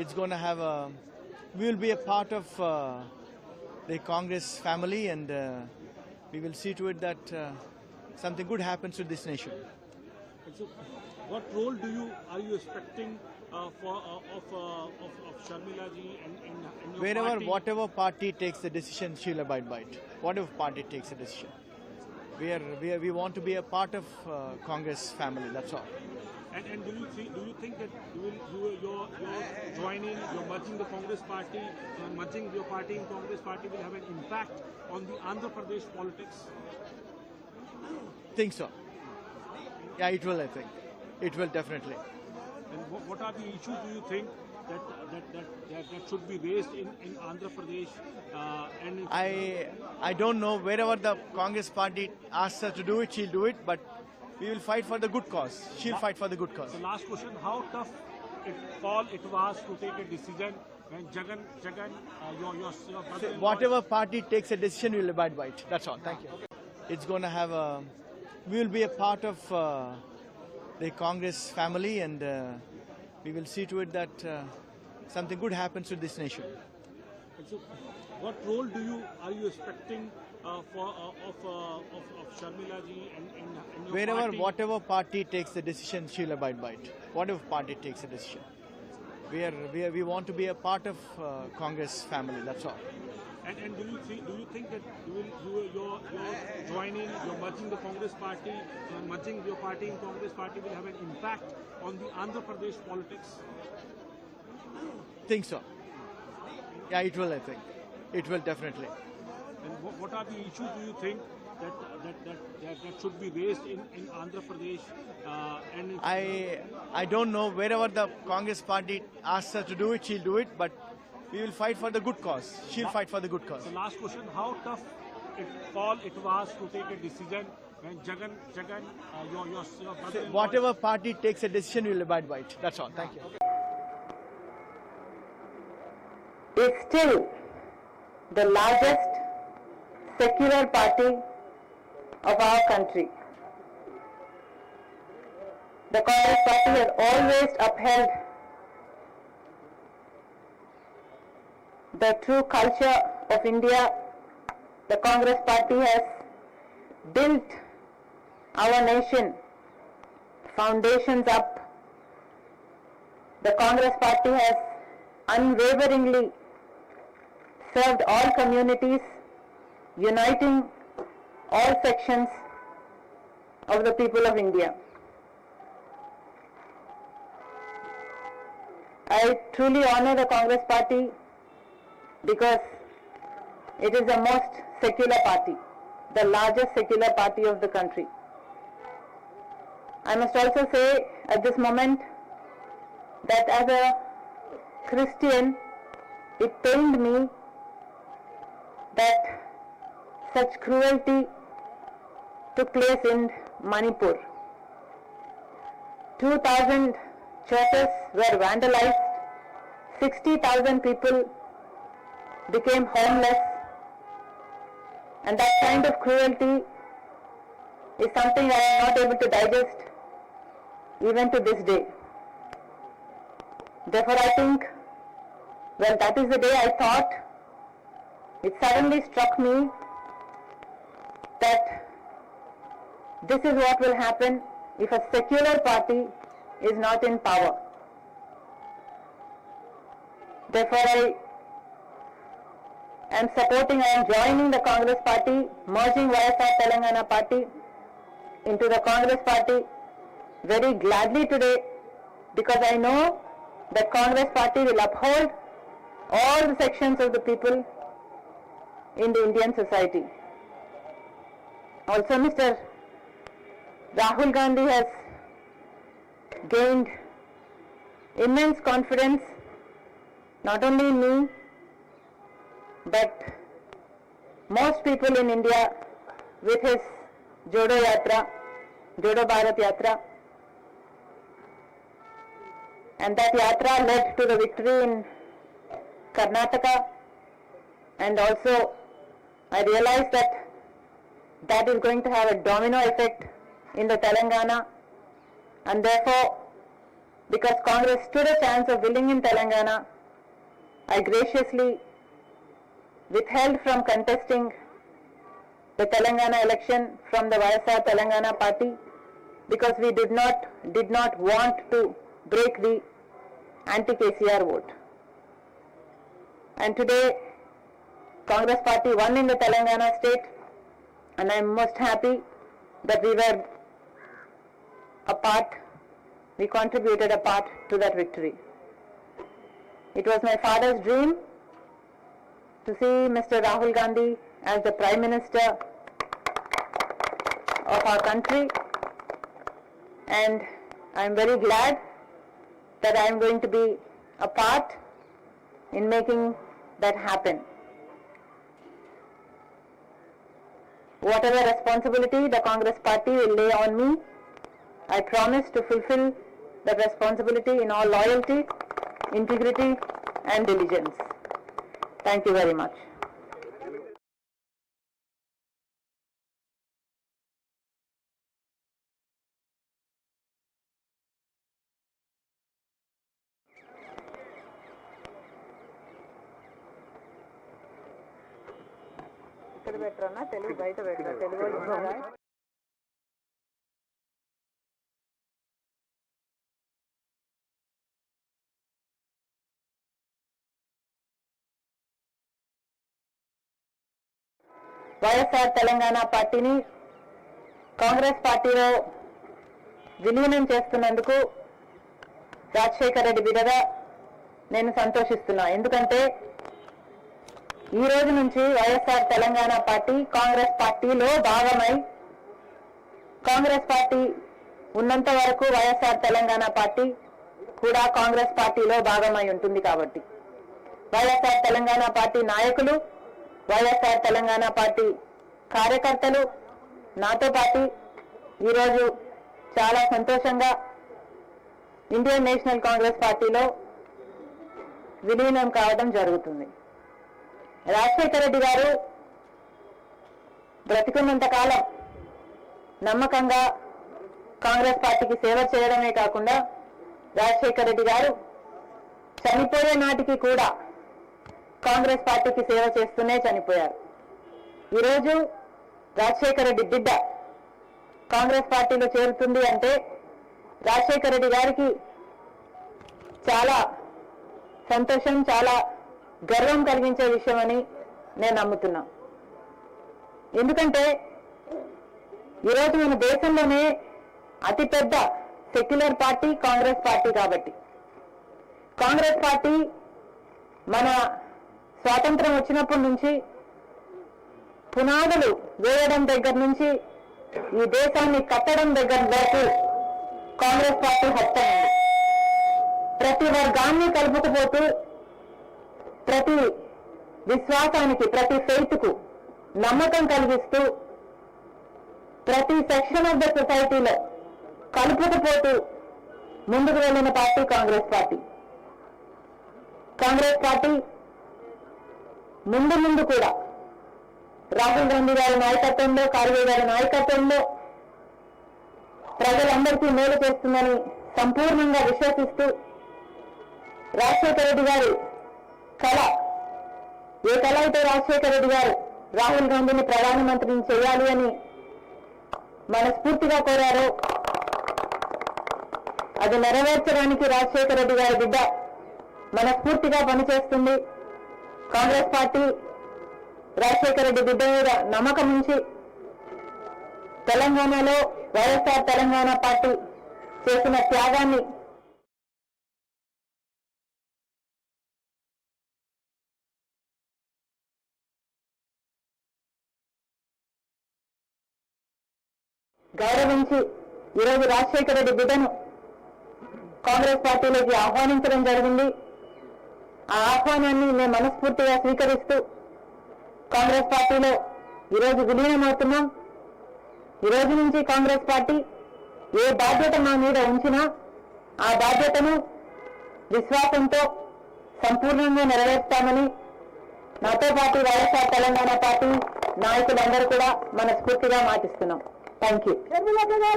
it's going to have a. We will be a part of uh, the Congress family, and uh, we will see to it that uh, something good happens to this nation. And so, what role do you are you expecting uh, for uh, of, uh, of of Sharmila ji and, and, and your Wherever, party? whatever party takes the decision, she'll abide by it. Whatever party takes the decision. We, are, we, are, we want to be a part of uh, Congress family, that's all. And, and do you see, do you think that you will you you're, you're joining, you're merging the Congress party, you're merging your party in Congress party will have an impact on the Andhra Pradesh politics? Think so. Yeah, it will, I think. It will definitely. And what, what are the issues do you think that that, that, that, that should be raised in, in Andhra Pradesh? Uh, and I I don't know wherever the Congress party asks her to do it, she'll do it. But we will fight for the good cause. She'll fight for the good cause. the last question: How tough it call it was to take a decision when Jagan Jagan uh, your your, your brother Whatever party takes a decision, we'll abide by it. That's all. Thank you. It's going to have a. We will be a part of uh, the Congress family, and uh, we will see to it that uh, something good happens to this nation. So, what role do you are you expecting uh, for uh, of, uh, of of Sharmila ji and, and, and your Wherever, party? whatever party takes the decision, she'll abide by it. Whatever party takes the decision. We are, we are, we want to be a part of uh, Congress family. That's all. And, and do you see, do you think that you will you you're, you're joining, you're merging the Congress party, you're merging your party in Congress party will have an impact on the Andhra Pradesh politics? Think so. Yeah, it will. I think. It will definitely. And what, what are the issues do you think that that, that, that, that should be raised in, in Andhra Pradesh? Uh, and I I don't know wherever the Congress party asks her to do it, she'll do it. But we will fight for the good cause. She'll fight for the good cause. the last question: How tough it call it was to take a decision when Jagan Jagan uh, your your, your brother Whatever party takes a decision, we'll abide by it. That's all. Thank you. is still the largest secular party of our country. The Congress party has always upheld the true culture of India. The Congress party has built our nation foundations up. The Congress party has unwaveringly served all communities, uniting all sections of the people of India. I truly honor the Congress party because it is the most secular party, the largest secular party of the country. I must also say at this moment that as a Christian, it pained me that such cruelty took place in Manipur. 2000 churches were vandalized, 60,000 people became homeless, and that kind of cruelty is something I am not able to digest even to this day. Therefore, I think, well, that is the day I thought, it suddenly struck me that this is what will happen if a secular party is not in power. Therefore, I am supporting, I am joining the Congress party, merging YSR Telangana party into the Congress party very gladly today because I know that Congress party will uphold all the sections of the people in the Indian society. Also, Mr. Rahul Gandhi has gained immense confidence not only in me but most people in India with his Jodo Yatra, Jodo Bharat Yatra. And that yatra led to the victory in Karnataka and also I realized that that is going to have a domino effect in the Telangana and therefore because Congress stood a chance of winning in Telangana, I graciously withheld from contesting the Telangana election from the YSR Telangana party because we did not, did not want to break the anti-KCR vote. And today, Congress party won in the Telangana state and I am most happy that we were a part, we contributed a part to that victory. It was my father's dream to see Mr. Rahul Gandhi as the Prime Minister of our country and I am very glad that I am going to be a part in making that happen. Whatever responsibility the Congress party will lay on me, I promise to fulfill that responsibility in all loyalty, integrity and diligence. Thank you very much. ఇక్కడ పెట్టరన్నా తెలుగు బయట పెట్టరా. తెలుగు వాళ్ళు? వైఎస్ఆర్ తెలంగాణ పార్టీని కాంగ్రెస్ పార్టీలో విలీనం చేస్తున్నందుకు రాజశేఖర రెడ్డి బిడ్డగా నేను సంతోషిస్తున్నా. ఎందుకంటే ఈ రోజు నుంచి వైఎస్ఆర్ తెలంగాణ పార్టీ కాంగ్రెస్ పార్టీలో భాగమై కాంగ్రెస్ పార్టీ ఉన్నంత వరకు వైఎస్ఆర్ తెలంగాణ పార్టీ కూడా కాంగ్రెస్ పార్టీలో భాగమై ఉంటుంది కాబట్టి. వైఎస్ఆర్ తెలంగాణ పార్టీ నాయకులు వైఎస్ఆర్ తెలంగాణ పార్టీ కార్యకర్తలు నాతో పాటు ఈరోజు చాలా సంతోషంగా ఇండియన్ నేషనల్ కాంగ్రెస్ పార్టీలో విలీనం కావడం జరుగుతుంది. రాజశేఖర రెడ్డి గారు బ్రతికున్నంత కాలం నమ్మకంగా కాంగ్రెస్ పార్టీకి సేవ చేయడమే కాకుండా రాజశేఖర రెడ్డి గారు చనిపోయే నాటికి కూడా కాంగ్రెస్ పార్టీకి సేవ చేస్తూనే చనిపోయారు. ఈరోజు రాజశేఖర రెడ్డి బిడ్డ కాంగ్రెస్ పార్టీలో చేరుతుంది అంటే రాజశేఖర రెడ్డి గారికి చాలా సంతోషం చాలా గర్వం కలిగించే విషయం అని నేను నమ్ముతున్నా. ఎందుకంటే ఈరోజు మన దేశంలోనే అతిపెద్ద సెక్యులర్ పార్టీ కాంగ్రెస్ పార్టీ కాబట్టి. కాంగ్రెస్ పార్టీ మన స్వాతంత్రం వచ్చినప్పటి నుంచి పునాదులు వేయడం దగ్గర నుంచి ఈ దేశాన్ని కట్టడం దగ్గర వరకు కాంగ్రెస్ పార్టీ హత్య ప్రతి వర్గాన్ని కలుపుకుపోతూ ప్రతి విశ్వాసానికి ప్రతి ఫెయిత్కు నమ్మకం కలిగిస్తూ ప్రతి సెక్షన్ ఆఫ్ ద సొసైటీలో కలుపుకుపోతూ ముందుకు వెళ్ళిన party Congress party. Congress party ముందు ముందు కూడా రాహుల్ గాంధీ గారి నాయకత్వంలో కార్గే గారి నాయకత్వంలో ప్రజలందరికీ మేలు చేస్తుందని సంపూర్ణంగా విశ్వసిస్తూ రాజశేఖర రెడ్డి గారు కళ. ఏ కళ అయితే రాజశేఖర రెడ్డి గారు రాహుల్ గాంధీని ప్రధానమంత్రిని చేయాలి అని మనస్ఫూర్తిగా కోరారో అది నెరవేర్చడానికి రాజశేఖర రెడ్డి గారి బిడ్డ మనస్ఫూర్తిగా పనిచేస్తుంది. కాంగ్రెస్ పార్టీ రాజశేఖర రెడ్డి బిడ్డ మీద నమ్మకం ఉంచి తెలంగాణలో వైఎస్ఆర్ తెలంగాణ పార్టీ చేసిన త్యాగాన్ని గౌరవించి ఈరోజు రాజశేఖర రెడ్డి బిడ్డను కాంగ్రెస్ పార్టీలోకి ఆహ్వానించడం జరిగింది. ఆ ఆహ్వానాన్ని మేము మనస్ఫూర్తిగా స్వీకరిస్తూ కాంగ్రెస్ పార్టీలో ఈరోజు విలీనమవుతున్నాం. ఈ రోజు నుంచి కాంగ్రెస్ పార్టీ ఏ బాధ్యత మా మీద ఉంచినా ఆ బాధ్యతను విశ్వాసంతో సంపూర్ణంగా నెరవేర్స్తామని నాతో పాటు వైఎస్ఆర్ తెలంగాణ పార్టీ నాయకులందరూ కూడా మనస్ఫూర్తిగా మాటిస్తున్నాం. Thank you.